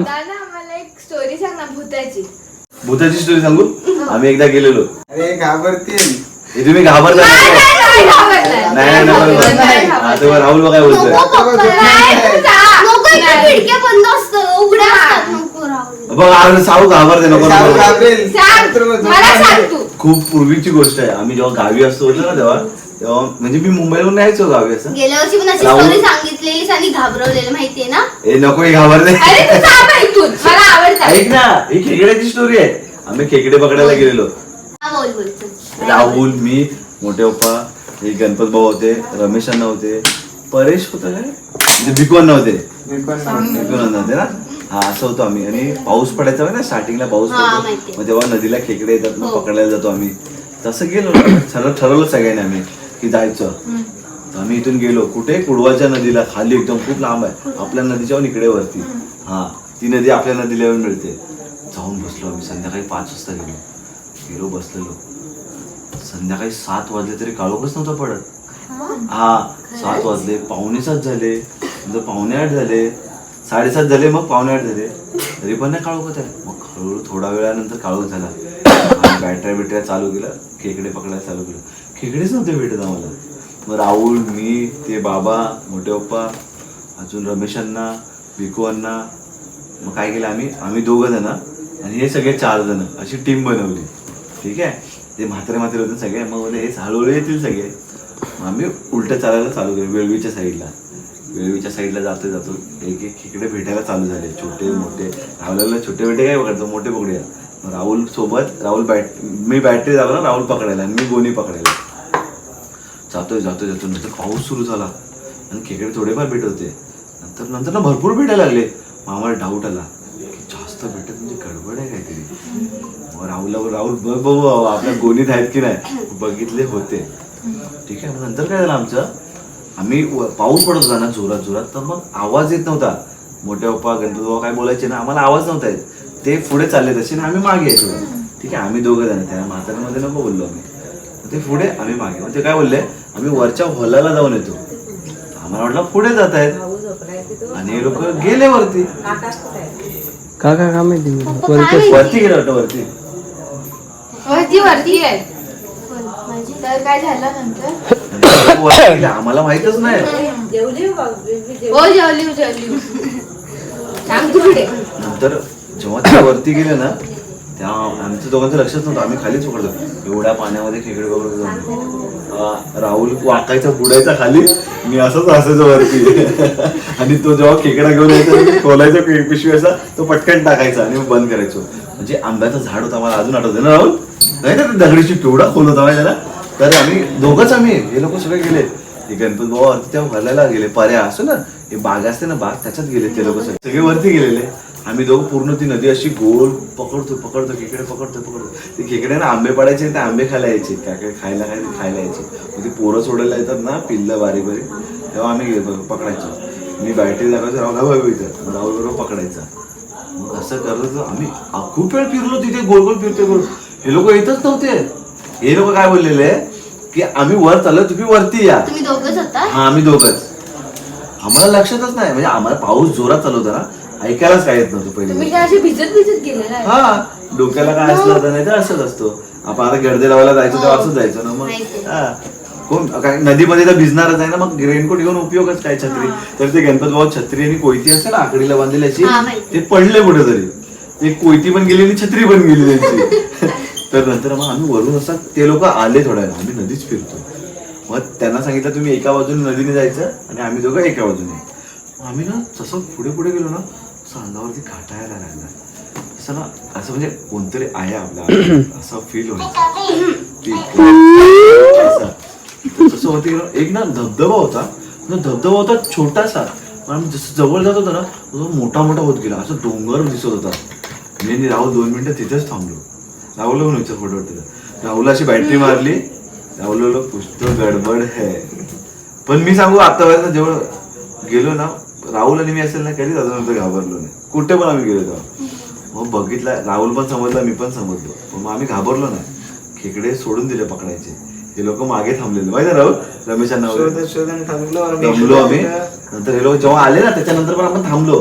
दादा आम्हाला एक स्टोरी सांग ना भूताची. भूताची स्टोरी सांगू? आम्ही एकदा गेलेलो. अरे घाबरतील हे तुम्ही घाबरता नाही, नाही नाही, घाबरलाय. नाही नाही बरोबर नाही, हा, तेव्हा राहुल काय बोलतोय. नको इथे. खिडक्या बंद उघड्या असतात. नको बघ साऊ घाबरते नको साऊ नको. घाबरेल. सांग. मला सांग तू. खूप पूर्वीची गोष्ट आहे. आम्ही जेव्हा गावी असतो होतो ना तेव्हा? तेव्हा म्हणजे मी मुंबईवरून यायचो गावी असं. गेल्या वर्षी पण अशी. स्टोरी सांगितलेली आणि घाबरवलेलं माहितीये ना? ए नको हे अरे तू मला आवडतात ऐक ना ही खेकड्याची स्टोरी आहे. आम्ही खेकडे पकडायला गेलेलो. हा बोल बोल. चल. राहुल मी मोठे पप्पा हे गणपत भाऊ होते रमेश अण्णा होते. परेश होता काय? म्हणजे नव्हते मी पण नव्हते. भिकवण नव्हते ना? हा असं होतो आम्ही. आणि पाऊस पडायचा ना स्टार्टिंगला पाऊस हा, पडतो. माहिती. मग तेव्हा नदीला खेकडे येतात मग हो. पकडायला जातो आम्ही. तसं गेलो ना ठरवलं ठरवलं सगळ्यांनी आम्ही. की जायचं. तर आम्ही इथून गेलो. कुठे? कुडवाच्या नदीला. खाली एकदम खूप लांब आहे. आपल्या नदीच्या इकडे वरती. हा. ती नदी आपल्या नदीला येऊन मिळते. जाऊन बसलो आम्ही. संध्याकाळी पाच वाजता गेलो. गेलो बसलेलो. संध्याकाळी सात वाजले तरी काळोखच नव्हतं पडत. हा. सात वाजले. पावणे सात झाले. नंतर पावणे आठ झाले. साडेसात झाले. मग पावणे आठ झाले. तरी पण नाही काळोखत आहे. मग हळूहळू थोडा वेळानंतर काळोख झाला. बॅटऱ्या बिटऱ्या चालू केलं खेकडे पकडायला चालू केलं. खेकडेच नव्हते भेटत आम्हाला. मग राहुल मी ते बाबा मोठे पप्पा अजून रमेशांना भिकूअण्णा मग काय केलं आम्ही? आम्ही दोघं जण आणि हे सगळे चार जण अशी टीम बनवली. ठीक आहे? ते म्हातारे म्हातारे होते सगळे. मग बोलले हे हळूहळू येतील सगळे. मग आम्ही उलटं चालायला चालू केलं वेळवीच्या साईडला. वेळवीच्या साईडला जातो जातो एक एक खेकडे भेटायला चालू झाले. छोटे मोठे. राहुलला छोटे बेटे काय पकडतो? मोठे पकडूया. राहुल सोबत राहुल बॅट मी बॅटरी जातो ना राहुल पकडायला आणि मी गोणी पकडायला. जातोय जातोय जातो नंतर पाऊस सुरू झाला. आणि खेकडे थोडेफार भेट होते. नंतर नंतर ना भरपूर भेटायला लागले. मग आम्हाला डाऊट आला. की जास्त भेटत म्हणजे गडबड आहे काहीतरी. मग राहुलला राहुल बघ बघू आपल्या गोणीत आहेत की नाही. बघितले होते. ठीक आहे मग नंतर काय झालं आमचं? आम्ही पाऊस पडत होता ना जोरात जोरात. तर मग आवाज येत नव्हता. मोठ्या पप्पा गणपती बाबा काय बोलायचे ना आम्हाला आवाज नव्हता येत. ते पुढे चालले तसे ना आम्ही मागे यायचो. ठीक आहे आम्ही दोघं जण. त्या म्हाताऱ्यामध्ये नको बोललो आम्ही. ते पुढे आम्ही मागे. मग ते काय बोलले? आम्ही वरच्या हॉलाला जाऊन येतो. आम्हाला वाटलं पुढे जात आहेत. आणि हे लोक गेले वरती. काका का माहिती पप्पा काय माहिती? वरती गेले वाटतं वरती. वरती वरती आहे. तर काय झालं नंतर? वरती गेले. आम्हाला माहितच नाही. हो जेवली जेवली. सांग तू पुढे. नंतर जेव्हा ते वरती गेले ना त्या आमच्या दोघांचं लक्षच नव्हतं. आम्ही खालीच पकडतो एवढ्या पाण्यामध्ये खेकडे पकडतो राहुल वाकायचा बुडायचा खाली. मी असंच असायचो वरती. आणि तो जेव्हा खेकडा घेऊन यायचा खोलायचा पिशवी असा तो पटकन टाकायचा आणि मग बंद करायचो. म्हणजे आंब्याचं झाड होता मला अजून आठवतं. ना राहुल? नाही ना दगडीची केवढा खोल होता माहिती ना? तर आम्ही दोघंच आम्ही हे लोक सगळे गेले. हे गणपती बाबा वरती त्या भरलेला गेले पर्या असो ना? हे बाग असते ना बाग त्याच्यात गेले ते लोक सगळे. सगळे वरती गेलेले. आम्ही दोघं पूर्ण ती नदी अशी गोल पकडतो पकडतो खेकडे पकडतो पकडतो ते खेकडे ना आंबे पडायचे ते आंबे खायला यायचे. काय काय खायला काय ते खायला यायचे. मग ते पोरं सोडायला येतात ना पिल्लं बारीक बारीक. तेव्हा आम्ही पकडायचो. मी बॅटरी दाखवायचो राहुल भाऊ इथं. राहुल बरोबर पकडायचा. मग असं करत आम्ही खूप वेळ फिरलो तिथे गोल गोल फिरते गोल. हे लोक येतच नव्हते. हे लोक काय बोललेले? की आम्ही वर चाललो तुम्ही वरती या. तुम्ही दोघच होता? हा आम्ही दोघच. आम्हाला लक्षातच नाही. म्हणजे आम्हाला पाऊस जोरात चालू होता ना. ऐकायलाच काय येत नव्हतं तुम्ही पहिले काय असे भिजत भिजत गेलेला आहे हा डोक्याला काय असलं तर नाही तर असंच असतो. आपण आता गर्दे लावायला जायचो तेव्हा असंच जायचो ना मग. हा. कोण काय नदीमध्ये तर भिजणारच आहे ना मग रेनकोट घेऊन उपयोगच काय छत्री? तर ते गणपत भाऊ छत्री आणि कोयती असते ना आकडीला बांधलेली अशी हा, माहिती. ते पडले कुठेतरी. ते कोयती पण गेली आणि छत्री पण गेली त्यांची. तर नंतर मग आम्ही वरून असं ते लोक आले थोड्या वेळा आम्ही नदीच फिरतो. मग त्यांना सांगितलं तुम्ही एका बाजूने नदीने जायचं आणि आम्ही दोघं एका बाजूने. आम्ही ना जसं पुढे पुढे गेलो ना तसं अंगावरती काटायला लागला असं ना असं म्हणजे कोणतरी आहे आपला. असं फील होती गेलो एक ना धबधबा होता. तो धबधबा होता छोटासा. पण आम्ही जसं जवळ जात होतो ना तो मोठा मोठा होत गेला. असं डोंगर दिसत होता. मी राहुल दोन मिनिटं तिथेच थांबलो. राहुलला पण विचार फोटो वाटतं राहुल अशी बॅटरी मारली राहुल पुस्तक गडबड है. पण मी सांगू आतापर्यंत जेवढं गेलो ना राहुल आणि मी असेल ना कधीच अजून घाबरलो नाही. कुठे पण आम्ही गेलो तेव्हा. मग बघितला राहुल पण समजला मी पण समजलो. पण मग आम्ही घाबरलो नाही. खेकडे सोडून दिले पकडायचे. हे लोक मागे थांबलेले. माहिती आहे राहुल? रमेशांना थांबलो आम्ही. नंतर हे लोक जेव्हा आले ना त्याच्यानंतर पण आपण थांबलो.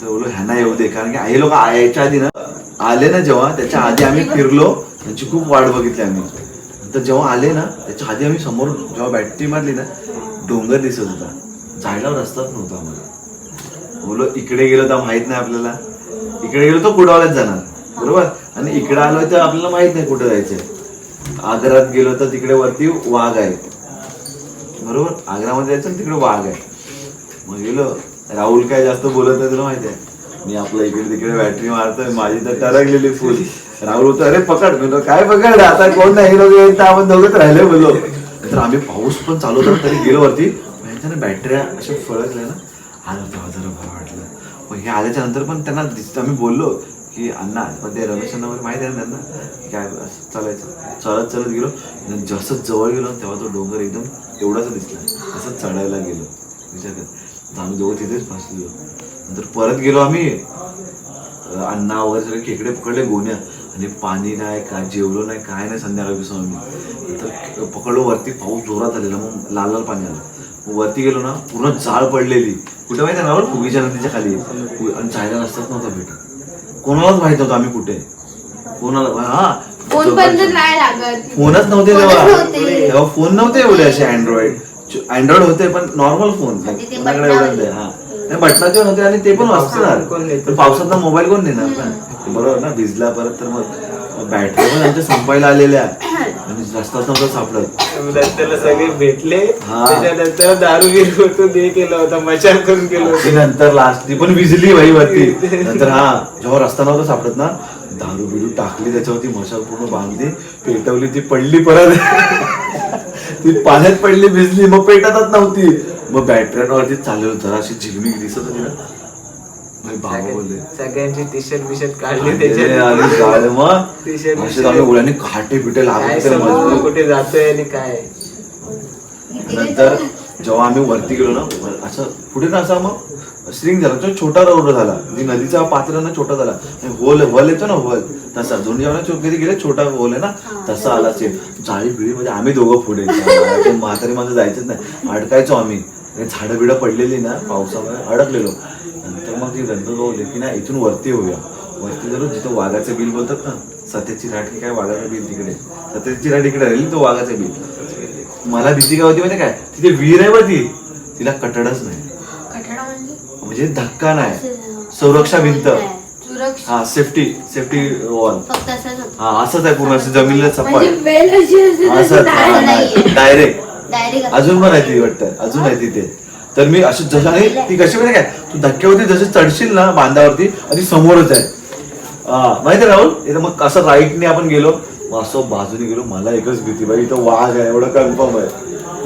तर बोललो ह्यांना येऊ दे. कारण की आई लोक यायच्या आधी ना आले ना जेव्हा त्याच्या आधी आम्ही फिरलो. त्यांची खूप वाट बघितली आम्ही. तर जेव्हा आले ना त्याच्या आधी आम्ही समोर जेव्हा बॅटरी मारली ना डोंगर दिसत होता. जायला रस्ताच नव्हता आम्हाला. बोलो इकडे गेलो तर माहीत नाही आपल्याला. इकडे गेलो तर कुडावालाच जाणार. बरोबर? आणि इकडे आलो तर आपल्याला माहीत नाही कुठे जायचंय. आग्र्यात गेलो तर तिकडे वरती वाघ आहे बरोबर? आग्रामध्ये जायचं तिकडे वाघ आहे. मग गेलो. राहुल काय जास्त बोलत नाही तुला माहिती आहे? मी आपलं इकडे तिकडे बॅटरी मारतोय. माझी तर टरकलेली फुल राहुल होतो अरे पकड. म्हणतो काय पकड? आता कोण नाही? लोक तर आपण दोघंच राहिले बोललो. तर आम्ही पाऊस पण चालू होता तरी गेलो वरती. त्यांना बॅटऱ्या अशा फळकल्या ना. आलं तेव्हा जरा बरं वाटलं. मग हे आल्याच्यानंतर पण त्यांना दिसतं. आम्ही बोललो की अण्णा पण ते रमेशांना वगैरे माहिती आहे ना त्यांना? काय असं चालायचं? चालत चालत गेलो. जसं जवळ गेलो तेव्हा तो डोंगर एकदम एवढाच दिसला. असं चढायला गेलो. विचार कर. तर आम्ही दोघं तिथेच फसलो नंतर परत गेलो आम्ही. अण्णा वगैरे सगळे खेकडे पकडले गोण्या. आणि पाणी नाही काय जेवलो नाही काय नाही संध्याकाळी बसून आम्ही. नंतर पकडलो वरती. पाऊस जोरात आलेला. मग लाल लाल पाणी आलं. वरती गेलो ना पूर्ण जाळ पडलेली. कुठे माहिती आहे ना फुगीच्या नदीच्या खाली. आणि जायला रस्ताच नव्हता भेटत. कोणालाच माहीत नव्हतं आम्ही कुठे. कोणाला हा. फोन पण तर नाही लागत. फोनच नव्हते तेव्हा. तेव्हा फोन नव्हते एवढे असे अँड्रॉइड अँड्रॉइड होते पण नॉर्मल फोन म्हणजे कोणाकडे. एवढे नव्हते. हा. बटनाचे नव्हते आणि ते पण कोण वाचणार? पण पावसात मोबाईल कोण देणार ना बरोबर ना? भिजला परत तर मग बॅटरी पण आमच्या संपायला आलेल्या आणि रस्ताच नव्हता सापडत. नंतर सगळे भेटले. हा. त्याच्यानंतर दारू बिरू होतो ते केलं होतं मशाल करून केलं ती नंतर लास्ट ती पण विजली भाई वरती. नंतर हा जेव्हा रस्ता नव्हता सापडत ना दारू बिरू टाकली त्याच्यावरती मशाल पूर्ण बांधली पेटवली ती पडली परत. ती पाण्यात पडली भिजली मग पेटतच नव्हती. मग बॅटऱ्यांवरती चाललेलो जरा अशी झिगमिग दिसत होती ना. सगळ्यांची टी शर्ट बिशर्ट काढली पिटे काय लागले कुठे जातोय आणि काय? नंतर जेव्हा आम्ही वरती गेलो ना असं पुढे ना असा मग स्ट्रिंग झाला. तो छोटा रोड झाला. जी नदीचा पात्र ना छोटा झाला. आणि होल वल येतो ना वल तसा. दोन्ही जेव्हा कधी गेले छोटा होल आहे ना तसा आला सेम जाळी बिळी म्हणजे आम्ही दोघं पुढे. म्हातारी माझं जायचंच नाही. अडकायचो आम्ही. झाडं बिडं पडलेली ना पावसामुळे अडकलेलो. मग ती बोलले की ना इथून वरती होऊया वरती जरूर जिथं वाघाचं बिल बोलतात ना सत्याची राठ की काय वाघाचं बिल तिकडे? सत्याची राठ इकडे राहील तो वाघाचं बिल. मला भीती काय होती माहिती काय? तिथे विहीर आहे ती तिला कटडच नाही. म्हणजे? म्हणजे धक्का नाही. संरक्षा भिंत. सुरक्षा हा सेफ्टी सेफ्टी वॉल हा असंच आहे पूर्ण असं जमिनीला सपाट म्हणजे असं. डायरेक्ट डायरेक्ट अजून पण आहे ती वाटतं. अजून आहे तिथे. तर मी अशी जसं ती कशी माहिती काय तू धक्क्यावरती जसे चढशील ना बांधावरती आणि समोरच आहे. माहिती आहे राहुल? इथं मग असं राईटने आपण गेलो असं बाजूने गेलो मला एकच भीती बाई इथं वाघ आहे एवढं कन्फर्म आहे.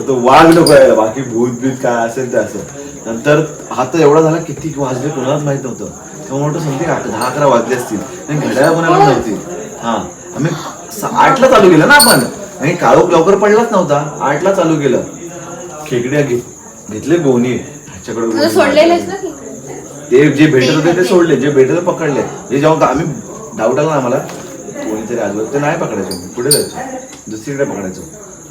तो वाघ नको यायला बाकी भूत बीत काय असेल ते असं नंतर हा तर एवढा झाला किती वाजले कोणालाच माहीत नव्हतं. तेव्हा म्हणतो समजते आठ दहा अकरा वाजले असतील. आणि घड्याळ बनायला नव्हती. हा आम्ही आठला चालू केलं ना आपण. आणि काळोख लवकर पडलाच नव्हता आठला चालू केलं. खेकड्या घे घेतले गोणी ह्याच्याकडे तुझं गोणी सोडलेलंच ना मारली. तिकडे. ते जे भेटत होते ते सोडले. जे भेटत होते पकडले. जे जेव्हा आम्ही डाऊट आला ना आम्हाला. कोणीतरी आजूबाजू ते नाही पकडायचो. पुढे जायचो? दुसरीकडे पकडायचो.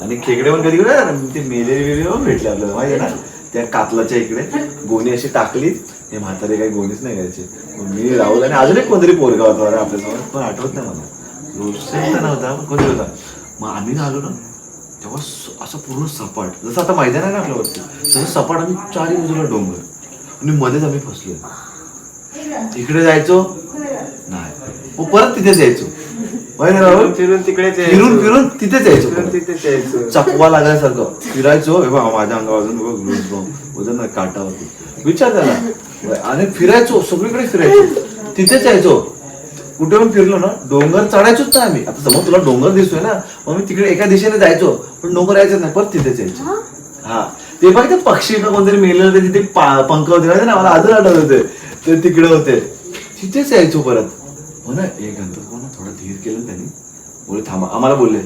आणि खेकडे पण कधी कधी ते मेले वेले पण भेटले आपल्याला. माहिती आहे ना? त्या कातलाच्या इकडे गोणी अशी टाकली. हे म्हातारे काही गोणीच नाही घ्यायचे मग मी राहुल आणि अजून एक कोणतरी पोरगा होता. अरे आपल्यासमोर पण आठवत नाही मला. रोशन तर नव्हता पण कोणी होता. मग आम्ही आलो ना तेव्हा असं पूर्ण सपाट. जसं आता मैदान आहे ना आपल्यावरती तसं सपाट आम्ही चारी बाजूला डोंगर. आणि मध्येच आम्ही फसलो इकडे जायचो? नाही. मग परत तिथेच यायचो? फिरून तिकडेच. फिरून फिरून तिथेच यायचो. तिथेच यायचो. चकवा लागायसारखं फिरायचो हे माझ्या अंगावरून बघ ग्लूज बॉम्ब ना काटावरती. विचार त्याला. आणि फिरायचो सगळीकडे फिरायचो. तिथेच यायचो. कुठे पण फिरलो ना डोंगर चढायचोच ना आम्ही. आता समज तुला डोंगर दिसतोय ना मग मी तिकडे एका दिशेने जायचो पण डोंगर यायचं नाही परत तिथेच यायचो हा? ते बघ ते पक्षी का कोणतरी मेलेलं ते तिथे पंख होते ना मला अजून आठवत होते ते तिकडे होते. तिथेच यायचो परत. हो ना एक गणपत कोण थोडा धीर केलं ना त्यांनी. बोले थांबा. आम्हाला बोलले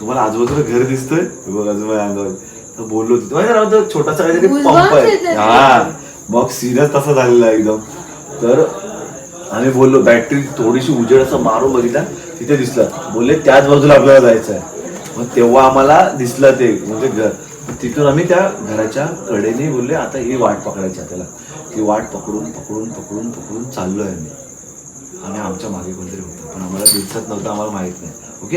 तुम्हाला आजूबाजूला घर दिसतंय? बघ आजूबाजू अंगावर. तर बोललो तिथे माहिती ना तो छोटासा काहीतरी पंप आहे. हा. मग सिरियस तसा झालेला एकदम. तर आम्ही बोललो बॅटरी थोडीशी उजेड असं मारून बघितला तिथे दिसलं. बोलले त्याच बाजूला आपल्याला जायचं आहे मग तेव्हा आम्हाला दिसलं ते म्हणजे घर. तिथून आम्ही त्या घराच्या कडेने बोलले आता ही वाट पकडायची आपल्याला ती वाट पकडून पकडून पकडून पकडून चाललोय आम्ही. आणि आमच्या मागे कोणतरी होतं पण आम्हाला दिसत नव्हतं आम्हाला माहीत नाही. ओके?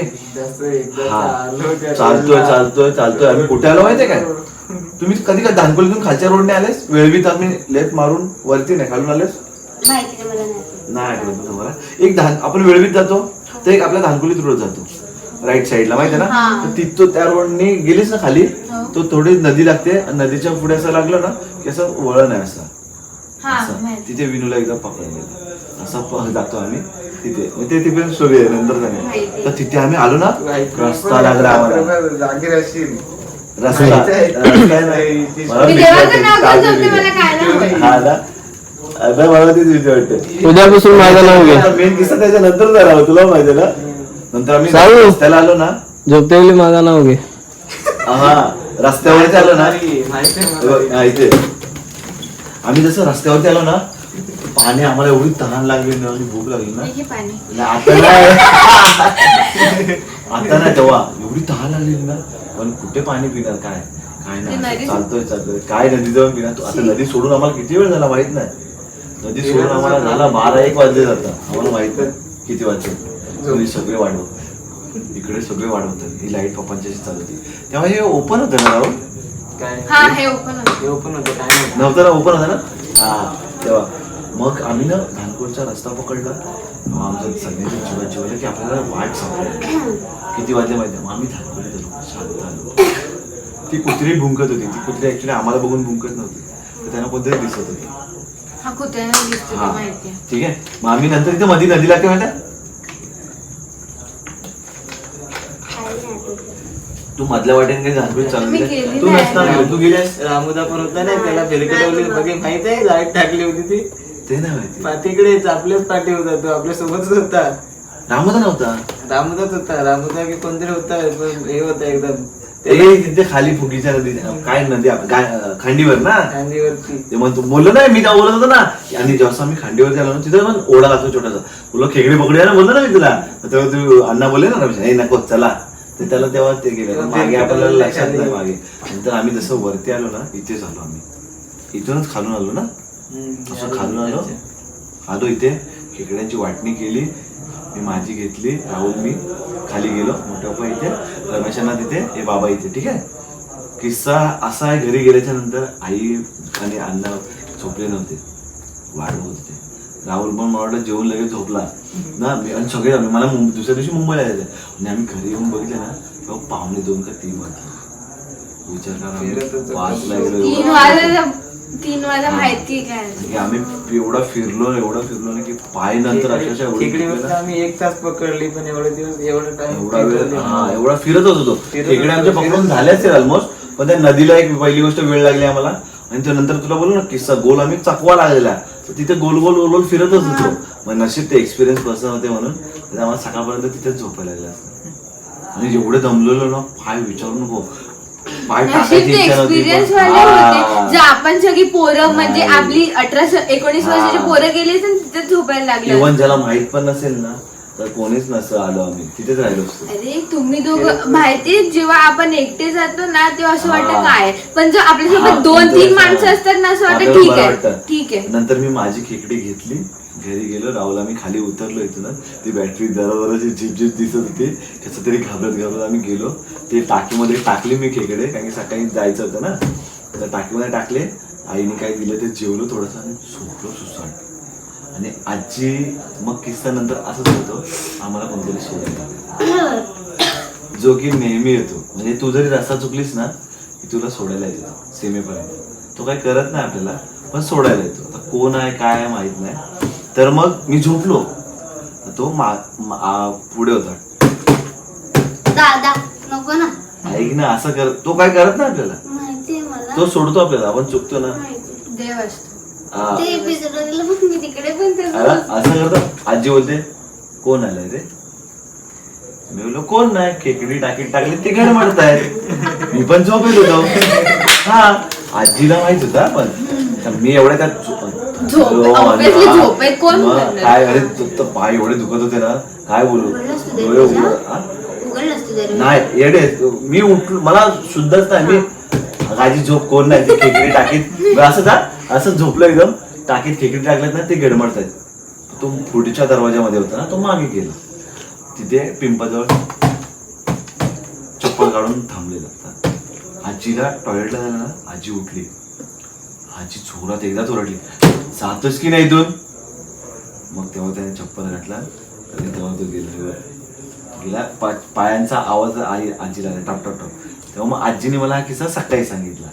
हा. चाललो त्या चालतोय. चालतोय चालतोय. आम्ही कुठे आलो माहितीये काय? तुम्ही कधी का धानकोलीतून खालच्या रोडने आलेस? वेळवीत आम्ही लेफ्ट मारून वरती नाही खालून आलेस? नाही मला नाही नाही आठवत ना तुम्हाला? एक धान आपण वेळवीत जातो तर एक आपल्या धानकुलीत रोड जातो. राईट साईडला माहिती आहे ना? तर तिथं त्या रोडने गेलीस ना खाली तो थोडी नदी लागते नदीच्या पुढे असं लागलं ना की असं वळण आहे असं. हा. तिथे विनूला एकदा पकडलेलं असं जातो आम्ही तिथे. मग ते आहे नंतर माहिती. तर तिथे आम्ही आलो ना रस्ता लागला आम्हाला. रस्ता. रस्ता. नाही. आता मला तीच भीती वाटते उद्यापासून माझं नाव घे. मेन किस्सा त्याच्या नंतर झाला हो, तुला माहिती ना? नंतर आम्ही सांगू. रस्त्याला आलो ना. झोपते वेळी माझं नाव घे. हा रस्त्यावरती आलो ना. हे इथे आम्ही जसं रस्त्यावरती आलो ना पाणी आम्हाला एवढी तहान लागली ना आणि भूक लागली ना. हे पाणी. आणि आता नाही. आता नाही तेव्हा. एवढी तहान लागलेली ना. पण कुठे पाणी पिणार काय? काय ते नाही चालतोय चालतोय. काय नदी जाऊन पिणार? तू आता नदी सोडून आम्हाला किती वेळ झाला माहीत नाही. नदी सोडून आम्हाला झाला बारा एक वाजले जातात आम्हाला माहीत नाही किती वाजले. तुम्ही सगळे वाढवत इकडे सगळे वाढवतात ही लाइट पप्पांची अशी चालू होती. तेव्हा हे ओपन होतं ना राहुल? काय? हा हे ओपन हे ओपन होतं काय. नव्हतं ना ओपन होतं ना? हा तेव्हा. मग आम्ही ना धानकोरचा रस्ता पकडला. मग आमचं सगळ्यांनी जीवा जीवलं की आपल्याला वाट सापडली किती वाजले माहिती मग आम्ही धानकोरीत आलो. शांत आलो. ती कुत्री भुंकत होती. ती कुत्री ऍक्च्युली आम्हाला बघून भुंकत नव्हती. तर त्यांना कोणतरी दिसत होती. हा हा. माहिती आहे. ठीक आहे. मग आम्ही नंतर इथे मध्ये नदी लागते माहिती नाही. तू मधल्या वाटेने काही धानकोरीत चालू मी नाही. तू नाही. नसताना गेली. तू गेलीस? रामुदा पण होता ना त्याला फिरकटवली बघे माहीत आहे? लाइट टाकली होती ती. ते नाही माहिती. पाठीकडेच आपल्याच पाठी होता तो. आपल्या सोबतच होता. रामदा नव्हता? रामुदाच होता. रामुदा की कोणतरी होता. पण हे होता एकदम. ते तिथे खाली फुगीच्या नदी काय नदी खांडीवर ना? खांदीवरती ते मग तू बोललो नाही मी तेव्हा बोलत होतो ना. आणि जेव्हा आम्ही खांडीवरती आलो ना तिथे पण ओढा लागतो छोटासा. बोललो खेकडे पकडूया ना बोललो ना मी तुला. तेव्हा तू अण्णा बोलले ना रमेश हे नको चला. ते त्याला तेव्हा ते गेलं. मागे आपल्याला लक्षात नाही. मागे. नंतर आम्ही जसं वरती आलो ना इथेच आलो आम्ही. इथूनच खालून आलो ना. असं खालून आलो. आलो इथे. खेकड्यांची वाटणी केली. मी माझी घेतली राहुल मी खाली गेलो मोठ्या पप्पा इथे रमेशांना तिथे हे बाबा इथे ठीक आहे? किस्सा असा आहे घरी गेल्याच्यानंतर आई आणि अण्णा झोपले नव्हते. वाढवत होते राहुल पण मला वाटलं जेवून लगेच झोपला. ना मी आणि सगळे आम्ही मला दुसऱ्या दिवशी मुंबईला जायचं आणि आम्ही घरी येऊन बघितलं ना तेव्हा पावणे दोन का तीन वाजले विचार करा गेलो तीन वाजा माहिती की आम्ही एवढा फिरलो एवढा फिरलो ना की पाय नंतर अक्षरशः एवढे दुखले. आम्ही एक तास पकडली पण एवढे दिवस एवढा टाइम एवढा वेळ हा एवढा फिरत होतो फिरत खेकडे आमच्या होतो, पकडून फिरत झाले असतील ऑलमोस्ट पण त्या नदीला एक पहिली गोष्ट वेळ लागली आम्हाला. आणि तो नंतर तुला बोलू ना किस्सा गोल आम्ही चकवा लागलेला. तर तिथे गोल गोल गोल गोल फिरतच होतो मग नशीब ते एक्सपिरियन्स पर्सन होते म्हणून तर आम्हाला सकाळपर्यंत तिथेच झोपायला लागलं असतं. आणि जेवढे दमलेलो ना पाय विचारू नको. एक्सपिरियन्स वाले. होते जे आपण सगळी पोरं म्हणजे. आपली अठरा एकोणीस. वर्षाची पोरं गेली असेल तिथे झोपायला लागले इव्हन ज्याला माहीत पण नसेल ना तर कोणीच नसतं आलो आम्ही तिथेच राहिलो अरे तुम्ही दोघं माहिती जेव्हा आपण एकटे जातो ना तेव्हा असं वाटतं. काय पण जर आपल्यासोबत दोन तीन माणसं असतात ना असं वाटतं ठीक आहे. ठीक आहे नंतर मी माझी खेकडी घेतली घरी गेलो राहुल आम्ही खाली उतरलो इथून ती बॅटरी जरा झिप झिप दिसत होती. कसं तरी घाबरत घाबरत आम्ही गेलो. ते टाकीमध्ये टाकली मी खेकडे कारण की सकाळी जायचं होतं ना. तर टाकीमध्ये टाकले. आईने काय दिलं ते जेवलो थोडंसं आणि झोपलो सुसाट. आणि आजी मग किस्सा नंतर असंच होतं आम्हाला कोणतरी सोडायला जो की नेहमी येतो. म्हणजे तू जरी रस्ता चुकलीस ना की तुला सोडायला येतो. सीमेपर्यंत. तो काय करत नाही आपल्याला पण सोडायला येतो. आता कोण आहे काय आहे माहीत नाही. तर मग मी झोपलो. तो मा, मा- आ, पुढे होता. दादा नको ना. ऐक ना असं कर तो काय करत नाही आपल्याला? तो सोडतो आपल्याला आपण चुकतो ना. देव असं करतो. आजी बोलते कोण आलाय रे? मी बोललो कोण नाही खेकडी टाकीत टाकली ते गड म्हणतायत. मी पण झोपेत होतो. हा आजीला माहीत होता पण मी एवढ्या त्यात झोप- obviously झोपेत कोण मग? काय अरे तो- पाय एवढे दुखत होते ना. काय बोलू? उघडलंस तू डोळे? उघड- हा? उघडलंस तू सुधारवी नाही येडे मी उठलो मला शुद्धच नाही मी माझी झोप कोण नाही ती खेकडी टाकीत. मी असं जा असं झोपलं एकदम टाकीत खेकडी टाकल्यात ना ते गडमडतायत. तो पुढच्या दरवाजामध्ये होता ना तो मागे गेला. तिथे पिंपाजवळ चप्पल काढून थांबलेला आजीला टॉयलेटला झाला ना आजी उठली. आजी चोरात एकदाच ओरडली जातोस की नाही इथून? मग तेव्हा त्याने चप्पल घातला आणि तेव्हा तो गेला. गेला. पा- पायांचा आवाज आई आजीला. टप टप टप. तेव्हा मग आजीने मला हा किस्सा सकाळी सांगितला.